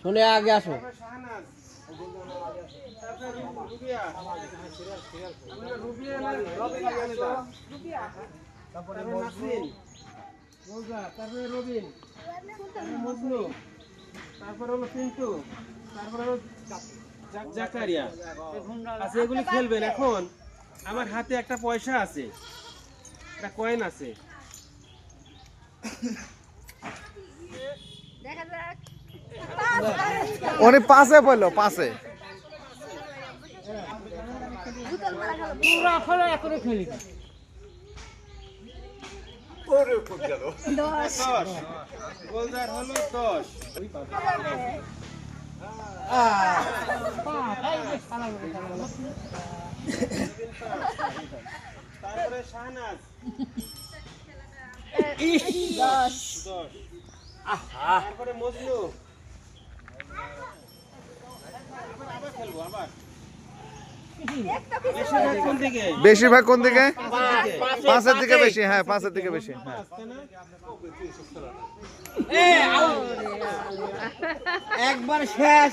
শুনে আগে আসো তারপরে রবিন আলাদা। তারপরে নাসরিন। রোজা, তারপরে রবিন তারপরে মজনু তারপরে হলো পিন্টু তারপরে হলো জাকারিয়া আচ্ছা এগুলি খেলবেন এখন আমার হাতে একটা পয়সা আছে। একটা কয়েন আছে। উনি পাশে বলল পাশে। দশ। তারপরে শাহনাজ। দশ তারপরে মজনু। আবার আবার খেলব আবার বেশিরভাগ কোন দিকে? বেশিরভাগ কোন দিকে? দিকে? পাঁচের দিকে বেশি হ্যাঁ পাঁচের দিকে বেশি হ্যাঁ? একবার শেষ।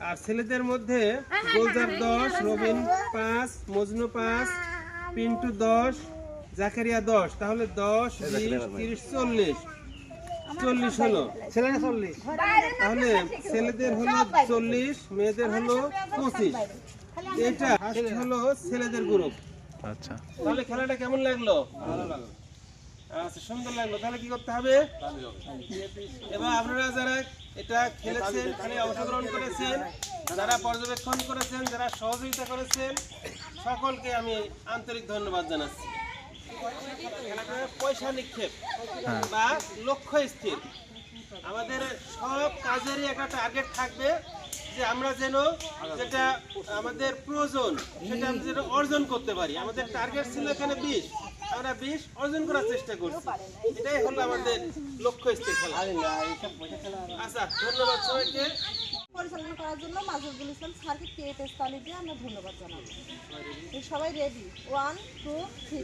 আর ছেলেদের মধ্যে গোলজার দশ রবিন পাঁচ মজনু পাঁচ পিন্টু দশ জাকারিয়া দশ। তাহলে দশ বিশ তিরিশ চল্লিশ। চল্লিশ হলো। বাইরে। না তাহলে ছেলেদের হলো চল্লিশ মেয়েদের হলো পঁচিশ। এটা হলো ছেলেদের গ্রুপ আচ্ছা। তাহলে খেলাটা কেমন লাগল? ভালো লাগল। আচ্ছা সুন্দর লাগল। তাহলে কি করতে হবে? এবার আপনারা যারা এটা খেলেছেন, খেলে অংশগ্রহণ করেছেন, যারা পর্যবেক্ষণ করেছেন, যারা সহযোগিতা করেছেন, সকলকে আমি আন্তরিক ধন্যবাদ জানাচ্ছি। পয়সা নিক্ষেপ বা লক্ষ্য স্থির। আমাদের সব কাজেরই একটা টার্গেট থাকবে যে আমরা যেন যেটা আমাদের প্রয়োজন, সেটা আমরা যেন অর্জন করতে পারি। আমাদের টার্গেট ছিল এখানে বিশ। আমরা বিষ অর্জন করার চেষ্টা করছি। এটাই হলো আমাদের লক্ষ্য স্থির আচ্ছা ধন্যবাদ সবাইকে। পরিচালনা করার জন্য মাজুরুল ইসলাম স্যারকে কেটে তালি দিয়ে আমরা ধন্যবাদ জানাব। সবাই রেডি ওয়ান টু থ্রি